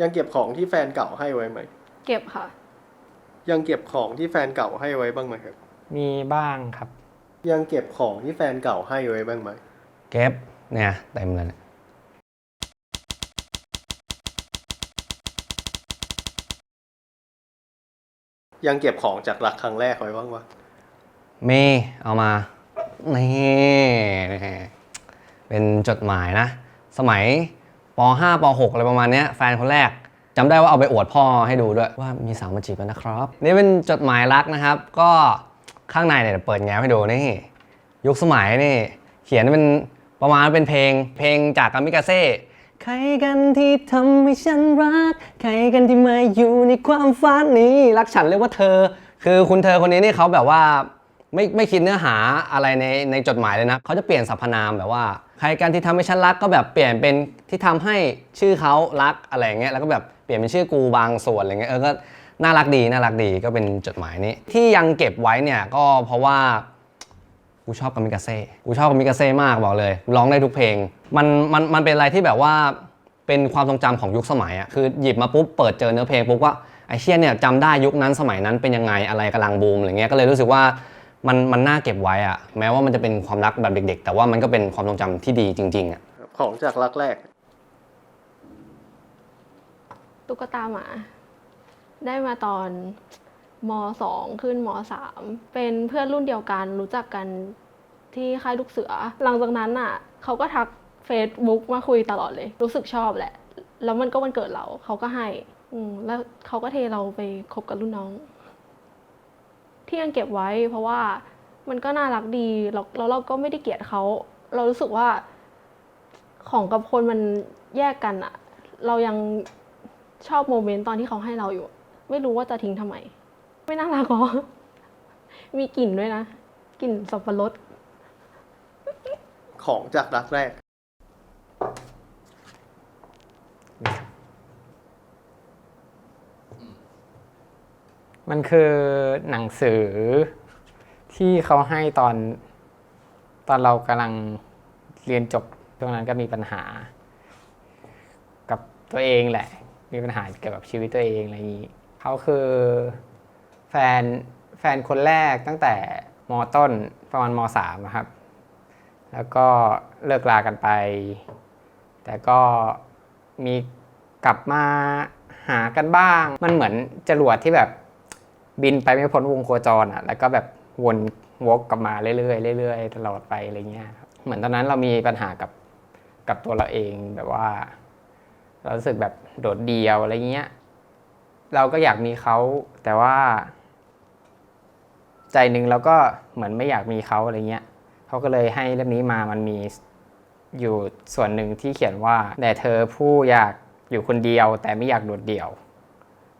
ยังเก็บของที่แฟนเก่าให้ไว้ไหม เก็บค่ะ ยังเก็บของที่แฟนเก่าให้ไว้บ้างไหมครับ มีบ้างครับ ยังเก็บของที่แฟนเก่าให้ไว้บ้างไหม เก็บเนี่ยเต็มเลยเนี่ยยังเก็บของจากรักครั้งแรกไว้บ้างวะมีเอามานี่เป็นจดหมายนะ สมัย ป .5 ป .6 อะไรประมาณนี้แฟนคนแรกจำได้ว่าเอาไปอวดพ่อให้ดูด้วยว่ามีสาวมาจีบแล้วนะครับ นี่เป็นจดหมายรักนะครับ ก็ข้างในเนี่ยเดี๋ยวเปิดแง้มให้ดูนี่ยุคสมัยนี่เขียนเป็นประมาณเป็นเพลง เพลงจากกามิกาเซ่ใครกันที่ทำให้ฉันรัก ใครกันที่มาอยู่ในความฝันนี้ รักฉันเรียกว่าเธอ คือคุณเธอคนนี้นี่เขาแบบว่าไม่ไม่คิดเนื้อหาอะไรในในจดหมายเลยนะเขาจะเปลี่ยนสรรพนามแบบว่า ใครกันที่ทำให้ฉันรักก็แบบเปลี่ยนเป็นที่ทำให้ชื่อเขารักอะไรอย่างเงี้ยแล้วก็แบบเปลี่ยนเป็นชื่อกูบางส่วนอะไรเงี้ยเออก็น่ารักดีน่ารักดีก็เป็นจดหมายนี้ ที่ยังเก็บไว้เนี่ยก็เพราะว่ากูชอบกามิกาเซ่กูชอบกามิกาเซ่มากบอกเลยร้องได้ทุกเพลง มันมันมันเป็นอะไรที่แบบว่าเป็นความทรงจำของยุคสมัยอะคือหยิบมาปุ๊บเปิดเจอเนื้อเพลงปุ๊บว่าไอเชี่ยเนี่ยจำได้ยุคนั้นสมัยนั้นเป็นยังไงอะไรกำลังบูมอะไรเงี้ยก็เลยรู้สึกว่า มันมันน่าเก็บไว้อะแม้ว่ามันจะเป็นความรักแบบเด็ก ๆ แต่ว่ามันก็เป็นความทรงจำที่ดีจริง ๆอะของจากรักแรก ตุ๊กตาหมา ได้มาตอนมสองขึ้นมสามเป็นเพื่อนรุ่นเดียวกันรู้จักกันที่ค่ายลูกเสือ หลังจากนั้นอะเขาก็ทักเฟซบุ๊กมาคุยตลอดเลย รู้สึกชอบแหละ แล้วมันก็วันเกิดเราเขาก็ให้ อืมแล้วเขาก็เทเราไปคบกับรุ่นน้อง ที่ยังเก็บไว้ เพราะว่ามันก็น่ารักดีแล้วเราก็ไม่ได้เกลียดเขา เรารู้สึกว่าของกับคนมันแยกกันอะเรายังชอบโมเมนต์ตอนที่เขาให้เราอยู่ ไม่รู้ว่าจะทิ้งทำไม ไม่น่ารักหรอ มีกลิ่นด้วยนะ กลิ่นสับปะรด ของจากรักแรก มันคือหนังสือที่เขาให้ตอน ตอนเรากำลังเรียนจบช่วงนั้นก็มีปัญหา กับตัวเองแหละ มีปัญหาเกี่ยวกับชีวิตตัวเองอะไรอย่างนี้เขาคือแฟนแฟนคนแรกตั้งแต่มต้นประมาณมสามครับ แล้วก็เลิกลากันไป แต่ก็มีกลับมาหากันบ้าง มันเหมือนจรวดที่แบบ บินไปไม่พ้นวงโคจรอะแล้วก็แบบวนวกกลับมาเรื่อยๆเรื่อยๆตลอดไปอะไรเงี้ยครับเหมือนตอนนั้นเรามีปัญหากับกับตัวเราเองแบบว่า เรารู้สึกแบบโดดเดี่ยวอะไรเงี้ย เราก็อยากมีเขาแต่ว่า ใจหนึ่งเราก็เหมือนไม่อยากมีเขาอะไรเงี้ยเขาก็เลยให้เล่มนี้มามันมีอยู่ส่วนหนึ่งที่เขียนว่าแต่เธอผู้อยากอยู่คนเดียว แต่ไม่อยากโดดเดี่ยว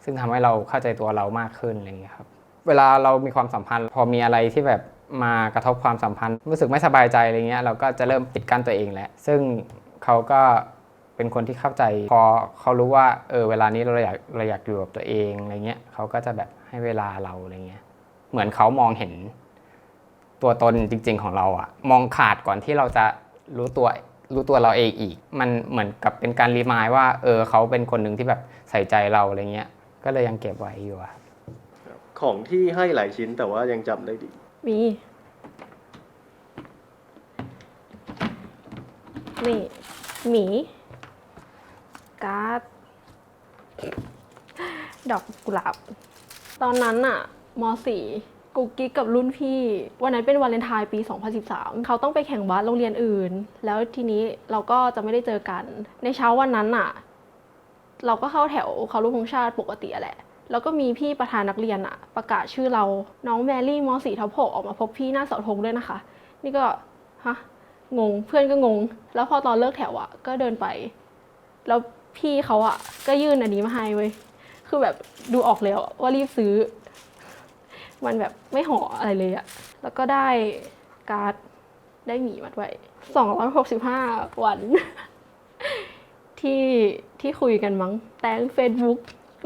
ซึ่งทำให้เราเข้าใจตัวเรามากขึ้นอะไรอย่างเงี้ยครับ เวลาเรามีความสัมพันธ์ พอมีอะไรที่แบบมากระทบความสัมพันธ์ รู้สึกไม่สบายใจอะไรเงี้ยเราก็จะเริ่มปิดกั้นตัวเองแหละซึ่งเขาก็เป็นคนที่เข้าใจ พอเขารู้ว่าเออเวลานี้เราอยากเราอยากอยู่กับตัวเองอะไรเงี้ยเขาก็จะแบบให้เวลาเราอะไรเงี้ยเหมือนเขามองเห็น ตัวตนจริง ๆ ของเราอะมองขาดก่อนที่เราจะรู้ตัวรู้ตัวเราเองอีก มันเหมือนกับเป็นการรีมายว่า เออเขาเป็นคนหนึ่งที่แบบใส่ใจเราอะไรเงี้ย ก็เลยยังเก็บไว้อยู่อะของที่ให้หลายชิ้นแต่ว่ายังจำได้ดี มี นี่ หมี การ์ด ดอกกุหลาบ ตอนนั้นอะม .4 กุ๊กกิ๊กกับรุ่นพี่ วันนั้นเป็นวาเลนไทน์ปี 2013 เขาต้องไปแข่งบาสโรงเรียนอื่น แล้วทีนี้เราก็จะไม่ได้เจอกัน ในเช้าวันนั้นอะ เราก็เข้าแถวเคารพธงชาติปกติแหละ แล้วก็มีพี่ประธานนักเรียนอะประกาศชื่อเรา น้องแมรี่ม .4 ทับหกออกมาพบพี่หน้าเสาธงด้วยนะคะ นี่ก็ฮะงงเพื่อนก็งง แล้วพอตอนเลิกแถวอะก็เดินไป แล้วพี่เขาอะก็ยื่นอันนี้มาให้เว้ยคือแบบดูออกแล้วว่ารีบซื้อ มันแบบไม่ห่ออะไรเลยอะแล้วก็ได้การ์ดได้หมีมาด้วยสองร้อยหกสิบห้าวัน ที่ที่คุยกันมั้งแต่งเฟซบุ๊ก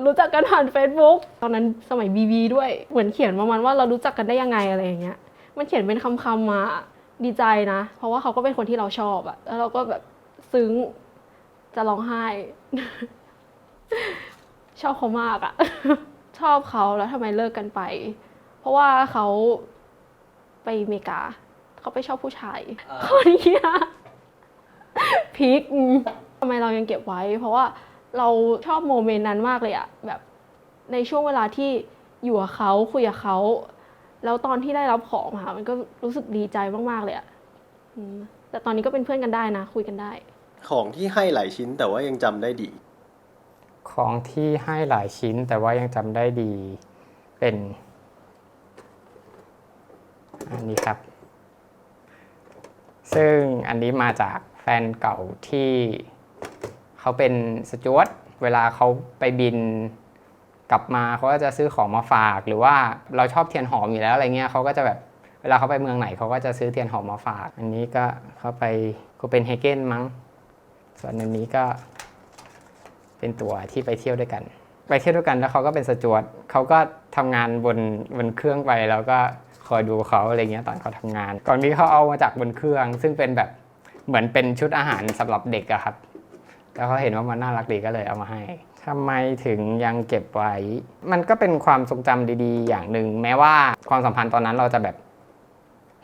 รู้จักกันผ่านเฟซบุ๊กตอนนั้นสมัยบีบีด้วย เหมือนเขียนประมาณว่าเรารู้จักกันได้ยังไงอะไรอย่างเงี้ย มันเขียนเป็นคำๆมาดีใจนะ เพราะว่าเขาก็เป็นคนที่เราชอบอะแล้วเราก็แบบซึ้งจะร้องไห้ ชอบเขามากอะชอบเขาแล้วทำไมเลิกกันไป เพราะว่าเขาไปอเมริกา เขาไปชอบผู้ชายคนเนี้ยพีคอืม ทำไมเรายังเก็บไว้ เพราะว่าเราชอบโมเมนต์นั้นมากเลยอะแบบในช่วงเวลาที่อยู่กับเขาคุยกับเขา แล้วตอนที่ได้รับของมามันก็รู้สึกดีใจมากๆเลยอะอืมแต่ตอนนี้ก็เป็นเพื่อนกันได้นะ คุยกันได้ ของที่ให้หลายชิ้นแต่ว่ายังจำได้ดี ของที่ให้หลายชิ้นแต่ว่ายังจำได้ดีเป็น อันนี้ครับ ซึ่งอันนี้มาจากแฟนเก่าที่ เขาเป็นสจวตเวลาเขาไปบินกลับมาเขาก็จะซื้อของมาฝากหรือว่าเราชอบเทียนหอมอยู่แล้วอะไรเงี้ยเขาก็จะแบบเวลาเขาไปเมืองไหนเขาก็จะซื้อเทียนหอมมาฝาก อันนี้ก็เขาไปก็เป็นเฮเกนมั้ง ส่วนอันนี้ก็เป็นตัวที่ไปเที่ยวด้วยกัน ไปเที่ยวด้วยกันแล้วเขาก็เป็นสจวตเขาก็ทำงานบนบนเครื่องไปแล้วก็คอยดูเขาอะไรเงี้ยตอนเขาทำงานก่อนนี้เขาเอามาจากบนเครื่อง ซึ่งเป็นแบบเหมือนเป็นชุดอาหารสำหรับเด็กอะครับ แล้วเขาเห็นว่ามันน่ารักดีก็เลยเอามาให้ทำไมถึงยังเก็บไว้ มันก็เป็นความทรงจำดีๆ อย่างหนึ่ง แม้ว่าความสัมพันธ์ตอนนั้นเราจะแบบ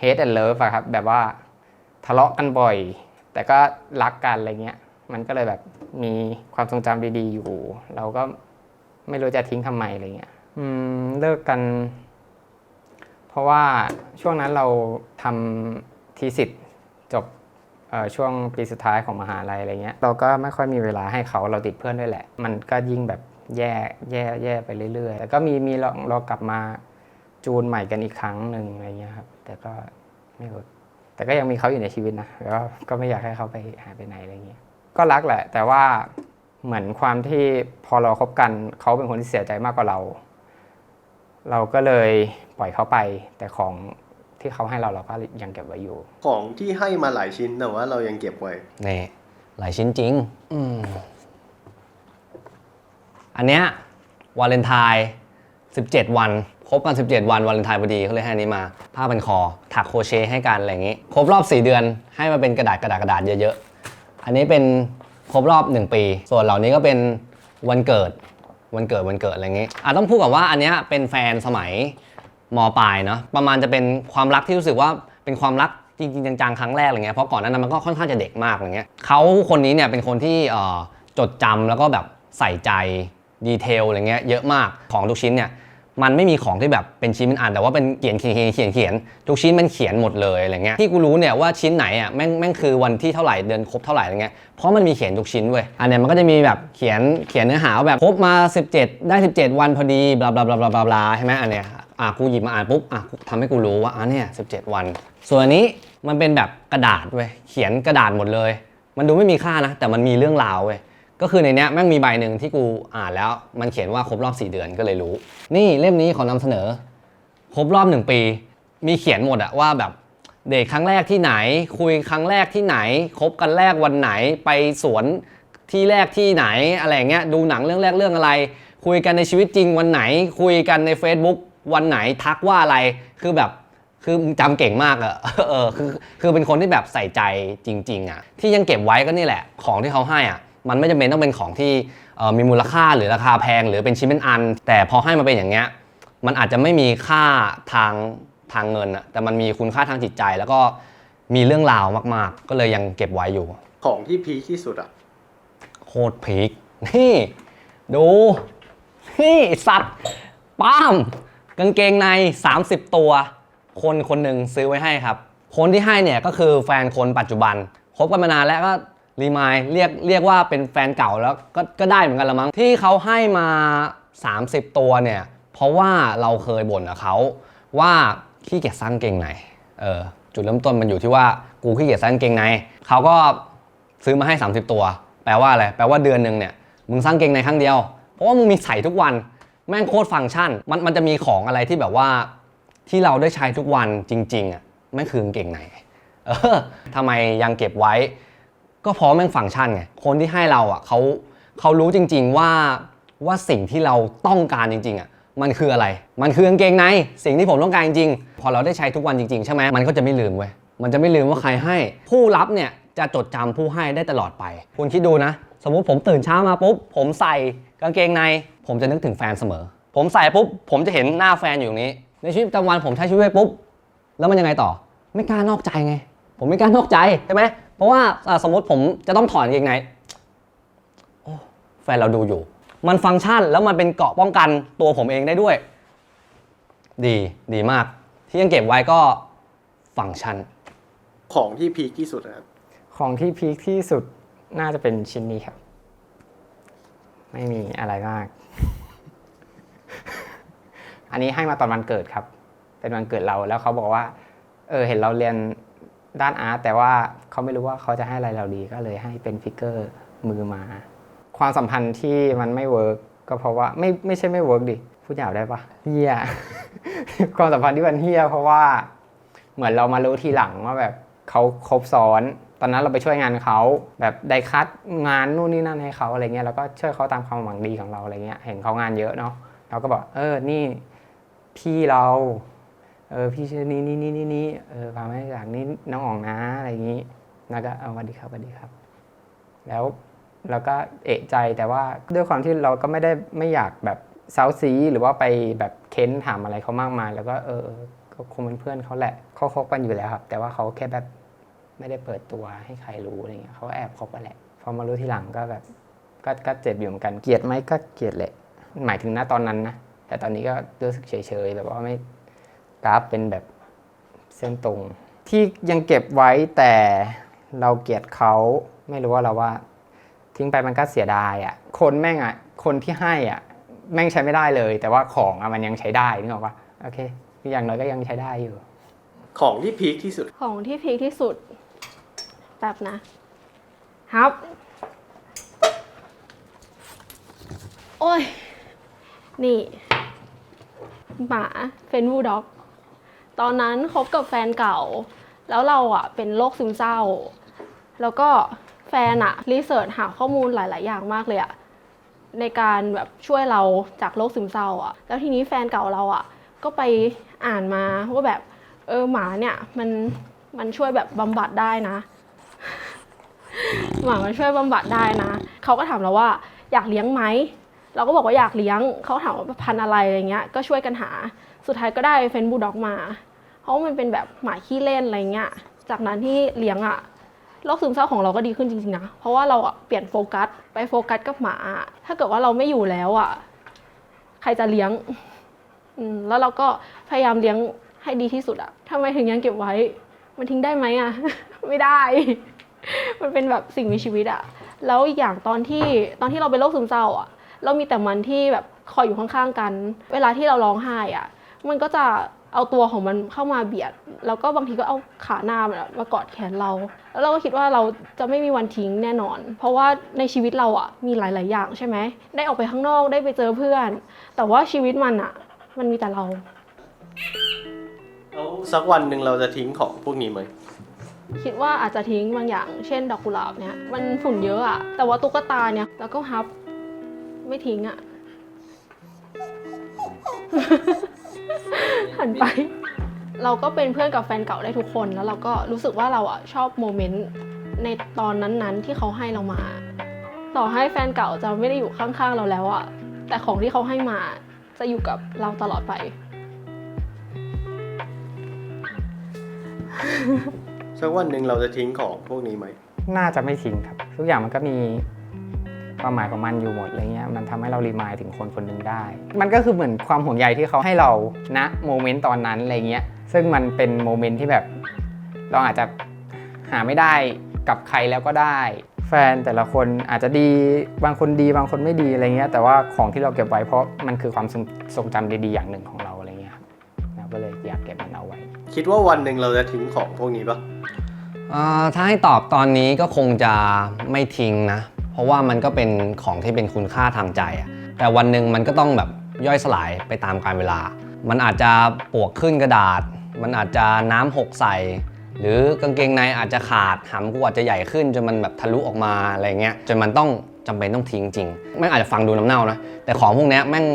hate and love อะครับ แบบว่าทะเลาะกันบ่อย แต่ก็รักกันอะไรเงี้ย มันก็เลยแบบมีความทรงจำดี ๆ อยู่ เราก็ไม่รู้จะทิ้งทำไมอะไรเงี้ย อืม เลิกกัน เพราะว่าช่วงนั้นเราทำทีสิทธ์จบ ช่วงปีสุดท้ายของมหาลัยอะไรเงี้ยเราก็ไม่ค่อยมีเวลาให้เขาเราติดเพื่อนด้วยแหละ มันก็ยิ่งแบบแย่แย่แย่ไปเรื่อยๆแต่ก็มีมีเราเรากลับมาจูนใหม่กันอีกครั้งหนึ่งอะไรเงี้ยครับแต่ก็ไม่เวิร์กแต่ก็ยังมีเขาอยู่ในชีวิตนะแล้วก็ไม่อยากให้เขาไปหายไปไหนอะไรเงี้ยก็รักแหละ แต่ว่าเหมือนความที่พอเราคบกันเขาเป็นคนที่เสียใจมากกว่าเรา เราก็เลยปล่อยเขาไปแต่ของ ที่เขาให้เราเราก็ยังเก็บไว้อยู่ ของที่ให้มาหลายชิ้นแต่ว่าเรายังเก็บไว้นี่หลายชิ้นจริง อืมอันเนี้ยวาเลนไทน์17 วัน ครบกัน17 วันวาเลนไทน์พอดีเขาเลยให้อันนี้มา ผ้าเป็นคอ ถักโครเชต์ให้กันอะไรอย่างนี้ ครบรอบ 4 เดือนให้มาเป็นกระดาษกระดาษกระดาษเยอะๆ อันนี้เป็นครบรอบ 1 ปี ส่วนเหล่านี้ก็เป็นวันเกิด วันเกิดวันเกิดอะไรอย่างนี้อะต้องพูดก่อนว่าอันเนี้ยเป็นแฟนสมัย มปลายเนาะประมาณจะเป็นความรักที่รู้สึกว่าเป็นความรักจริงๆจังๆครั้งแรกอะไรเงี้ยเพราะก่อนนั้นมันก็ค่อนข้างจะเด็กมากอะไรเงี้ยเขาคนนี้เนี่ยเป็นคนที่จดจำแล้วก็แบบใส่ใจดีเทลอะไรเงี้ยเยอะมากของทุกชิ้นเนี่ยมันไม่มีของที่แบบเป็นชิ้นเป็นอันแต่ว่าเป็นเขียนเขียนเขียนเขียนทุกชิ้นมันเขียนหมดเลยอะไรเงี้ยที่กูรู้เนี่ยว่าชิ้นไหนอะแม่งแม่งคือวันที่เท่าไหร่เดือนครบเท่าไหร่อะไรเงี้ยเพราะมันมีเขียนทุกชิ้นเว้ยอันเนี้ยมันก็จะมีแบบเขียนเขียนเนื้อหาแบบครบมา 17 ได้ 17 วันพอดีบลาบลาบลาบลาบลาใช่ไหมอันเนี้ย อะกูหยิบมาอ่านปุ๊บอะทำให้กูรู้ว่าอะเนี่ย17 วัน ส่วนอันนี้มันเป็นแบบกระดาษเว้ยเขียนกระดาษหมดเลย มันดูไม่มีค่านะ แต่มันมีเรื่องราวเว้ยก็คือในเนี้ยแม่งมีใบหนึ่งที่กูอ่านแล้ว มันเขียนว่าครบรอบ 4 เดือนก็เลยรู้ นี่เล่มนี้ขอนำเสนอ ครบรอบ 1 ปี มีเขียนหมดอะว่าแบบเดทครั้งแรกที่ไหน คุยครั้งแรกที่ไหน คบกันแรกวันไหนไปสวนที่แรกที่ไหนอะไรเงี้ยดูหนังเรื่องแรกเรื่องอะไร คุยกันในชีวิตจริงวันไหน คุยกันใน Facebook วันไหนทักว่าอะไรคือแบบคือมึงจำเก่งมากอะเออคือคือเป็นคนที่แบบใส่ใจจริง ๆอะที่ยังเก็บไว้ก็นี่แหละ ของที่เขาให้อะมันไม่จำเป็นต้องเป็นของที่เอ่อมีมูลค่าหรือราคาแพงหรือเป็นชิ้นเป็นอัน แต่พอให้มาเป็นอย่างเงี้ยมันอาจจะไม่มีค่าทางทางเงินอะแต่มันมีคุณค่าทางจิตใจ แล้วก็มีเรื่องราวมาก ๆ ก็เลยยังเก็บไว้อยู่ ของที่พีคที่สุดอะโคตรพีคนี่ ดูนี่สัตว์ป้าม กางเกงใน 30 ตัว คนคนหนึ่งซื้อไว้ให้ครับ คนที่ให้เนี่ยก็คือแฟนคนปัจจุบันคบกันมานานแล้วก็รีมายเรียกเรียกว่าเป็นแฟนเก่าแล้วก็ก็ได้เหมือนกันละมั้งที่เขาให้มา 30 ตัวเนี่ย เพราะว่าเราเคยบ่นกับเขาว่าขี้เกียจสร้างเกงในเออจุดเริ่มต้นมันอยู่ที่ว่ากูขี้เกียจสร้างเกงในเขาก็ซื้อมาให้ 30 ตัว แปลว่าอะไรแปลว่าเดือนหนึ่งเนี่ยมึงสร้างเกงในครั้งเดียว เพราะว่ามึงมีใส่ทุกวัน แม่งโคตรฟังก์ชัน มันมันจะมีของอะไรที่แบบว่า ที่เราได้ใช้ทุกวันจริง ๆ อะแม่งคือกางเกงในเออทำไมยังเก็บไว้ ก็เพราะแม่งฟังก์ชันไง คนที่ให้เราอะเขาเขารู้จริง ๆว่าว่าสิ่งที่เราต้องการจริง ๆ อะ มันคืออะไร มันคือกางเกงใน สิ่งที่ผมต้องการจริงๆ พอเราได้ใช้ทุกวันจริง ๆ ใช่ไหมมันก็จะไม่ลืมเว้ย มันจะไม่ลืมว่าใครให้ ผู้รับเนี่ยจะจดจำผู้ให้ได้ตลอดไป คุณคิดดูนะ สมมุติผมตื่นเช้ามาปุ๊บ ผมใส่กางเกงใน ผมจะนึกถึงแฟนเสมอ ผมใส่ปุ๊บ ผมจะเห็นหน้าแฟนอยู่ตรงนี้ ในชีวิตประจำวันผมใช้ชีวิตไปปุ๊บ แล้วมันยังไงต่อ ไม่กล้านอกใจไง ผมไม่กล้านอกใจใช่ไหมเพราะว่าอะสมมติผมจะต้องถอดกางเกงในโอ้แฟนเราดูอยู่ มันฟังก์ชันแล้วมันเป็นเกราะป้องกันตัวผมเองได้ด้วย ดีดีมาก ที่ยังเก็บไว้ก็ฟังก์ชัน ของที่พีคที่สุดนะครับ ของที่พีคที่สุด น่าจะเป็นชิ้นนี้ครับ ไม่มีอะไรมาก อันนี้ให้มาตอนวันเกิดครับ เป็นวันเกิดเราแล้วเขาบอกว่า เออเห็นเราเรียนด้านอาร์ตแต่ว่าเขาไม่รู้ว่าเขาจะให้อะไรเราดีก็เลยให้เป็นฟิกเกอร์มือมา ความสัมพันธ์ที่มันไม่เวิร์กก็เพราะว่าไม่ไม่ใช่ไม่เวิร์กดิพูดหยาบได้ปะเฮียความสัมพันธ์ที่มันเฮียเพราะว่า เหมือนเรามารู้ทีหลังว่าแบบเขาครบซ้อน อนนั้นเราไปช่วยงานเขาแบบได้คัดงานนู่นนี่นั่นให้เขาอะไรเงี้ยแล้วก็ช่วยเขาตามความหวังดีของเราอะไรเงี้ยเห็นเขางานเยอะเนาะเราก็บอกเออนี่พี่เราเออพี่ชื่อนี้นี่นี่นี่นี่เออพามาจากนี่น้องอ๋องนะอะไรอย่างงี้แล้วก็เอาสวัสดีครับสวัสดีครับ แล้วเราก็เอะใจแต่ว่าด้วยความที่เราก็ไม่ได้ไม่อยากแบบเซาซีหรือว่าไปแบบเค้นถามอะไรเขามากมาย แล้วก็เออเออก็คงเป็นเพื่อนเขาแหละเขาคบกันอยู่แล้วครับ แต่ว่าเขาแค่แบบ ไม่ได้เปิดตัวให้ใครรู้อะไรเงี้ยเขาแอบคบกันแหละพอมารู้ทีหลังก็แบบก็ก็เจ็บอยู่เหมือนกันเกลียดไหมก็เกลียดแหละ หมายถึงณตอนนั้นนะแต่ตอนนี้ก็รู้สึกเฉยๆแบบว่าไม่กราฟเป็นแบบเส้นตรง ที่ยังเก็บไว้แต่เราเกลียดเขาไม่รู้ว่าเราว่า ทิ้งไปมันก็เสียดายอะ่ะคนแม่งอะ่ะคนที่ให้อะแม่งใช้ไม่ได้เลย แต่ว่าของอะมันยังใช้ได้นึกออกปะโอเค อย่างน้อยก็ยังใช้ได้อยู่ ของที่พีคที่สุด ของที่พีคที่สุด แบบนะครับ โอ้ย นี่ หมาเฟนวูด็อก ตอนนั้นคบกับแฟนเก่า แล้วเราอะเป็นโรคซึมเศร้า แล้วก็แฟนอะรีเสิร์ชหาข้อมูลหลาย ๆ อย่างมากเลยอะในการแบบช่วยเราจากโรคซึมเศร้าอะแล้วทีนี้แฟนเก่าเราอะก็ไปอ่านมาว่าแบบเออหมาเนี่ยมันมันช่วยแบบบำบัดได้นะ หมามันช่วยบำบัดได้นะเขาก็ถามเราว่าอยากเลี้ยงไหมเราก็บอกว่าอยากเลี้ยงเขาถามว่าพันธุ์อะไรอะไรเงี้ยก็ช่วยกันหาสุดท้ายก็ได้เฟนบูลด็อกมา เพราะว่ามันเป็นแบบหมาขี้เล่นอะไรเงี้ยจากนั้นที่เลี้ยงอะโรคซึมเศร้าของเราก็ดีขึ้นจริงๆนะเพราะว่าเราเปลี่ยนโฟกัสไปโฟกัสกับหมา ถ้าเกิดว่าเราไม่อยู่แล้วอะใครจะเลี้ยงอืมแล้วเราก็พยายามเลี้ยงให้ดีที่สุดอะทำไมถึงยังเก็บไว้ มันทิ้งได้ไหมอะไม่ได้ มันเป็นแบบสิ่งมีชีวิตอะแล้วอีกอย่างตอนที่ตอนที่เราเป็นโรคซึมเศร้าอะเรามีแต่มันที่แบบคอยอยู่ข้างๆกัน เวลาที่เราร้องไห้อะมันก็จะเอาตัวของมันเข้ามาเบียด แล้วก็บางทีก็เอาขาหน้ามันมากอดแขนเรา แล้วเราก็คิดว่าเราจะไม่มีวันทิ้งแน่นอน เพราะว่าในชีวิตเราอะมีหลาย ๆ อย่างใช่ไหม ได้ออกไปข้างนอกได้ไปเจอเพื่อน แต่ว่าชีวิตมันอะมันมีแต่เรา แล้วสักวันหนึ่งเราจะทิ้งของพวกนี้ไหม คิดว่าอาจจะทิ้งบางอย่าง เช่น ดอกกุหลาบเนี่ยมันฝุ่นเยอะอะแต่ว่าตุ๊กตาเนี่ยแล้วก็ฮับไม่ทิ้งอะหันไป เราก็เป็นเพื่อนกับแฟนเก่าได้ทุกคนแล้วเราก็รู้สึกว่าเราอะชอบโมเมนต์ในตอนนั้นๆที่เขาให้เรามา ต่อให้แฟนเก่าจะไม่ได้อยู่ข้างๆเราแล้วอะแต่ของที่เขาให้มาจะอยู่กับเราตลอดไป สักวันหนึ่งเราจะทิ้งของพวกนี้ไหม น่าจะไม่ทิ้งครับ ทุกอย่างมันก็มีความหมายของมันอยู่หมดอะไรเงี้ยมันทำให้เรารีมายถึงคนคนหนึ่งได้ มันก็คือเหมือนความห่วงใยที่เขาให้เราณโมเมนต์ตอนนั้นอะไรเงี้ยซึ่งมันเป็นโมเมนต์ที่แบบ เราอาจจะหาไม่ได้กับใครแล้วก็ได้ แฟนแต่ละคนอาจจะดีบางคนดีบางคนไม่ดีอะไรเงี้ยแต่ว่าของที่เราเก็บไว้เพราะมันคือความทรงทรงจำดีๆอย่างหนึ่งของเราอะไรเงี้ยครับเราก็เลยอยากเก็บมันเอาไว้ คิดว่าวันหนึ่งเราจะทิ้งของพวกนี้ปะอ่า ถ้าให้ตอบตอนนี้ก็คงจะไม่ทิ้งนะ เพราะว่ามันก็เป็นของที่เป็นคุณค่าทางใจอะแต่วันหนึ่งมันก็ต้องแบบย่อยสลายไปตามกาลเวลา มันอาจจะปวกขึ้นกระดาษ มันอาจจะน้ำหกใส่ หรือกางเกงในอาจจะขาดหำกูอาจจะใหญ่ขึ้นจนมันแบบทะลุออกมาอะไรเงี้ยจนมันต้องจำเป็นต้องทิ้งจริงแม่งอาจจะฟังดูน้ำเน่านะแต่ของพวกนี้แม่ง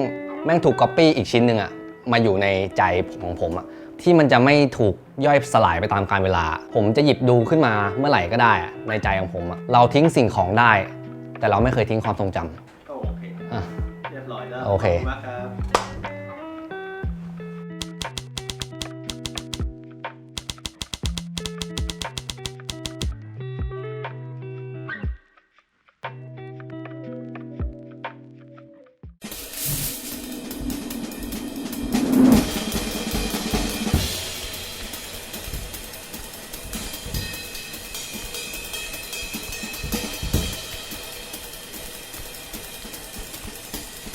แม่งถูกก๊อปปี้อีกชิ้นหนึ่งอะมาอยู่ในใจของผมอะ ที่มันจะไม่ถูกย่อยสลายไปตามกาลเวลา ผมจะหยิบดูขึ้นมาเมื่อไหร่ก็ได้อะในใจของผมอะเราทิ้งสิ่งของได้ แต่เราไม่เคยทิ้งความทรงจำโอเคอะเรียบร้อยแล้วโอเค ขบณมากครับ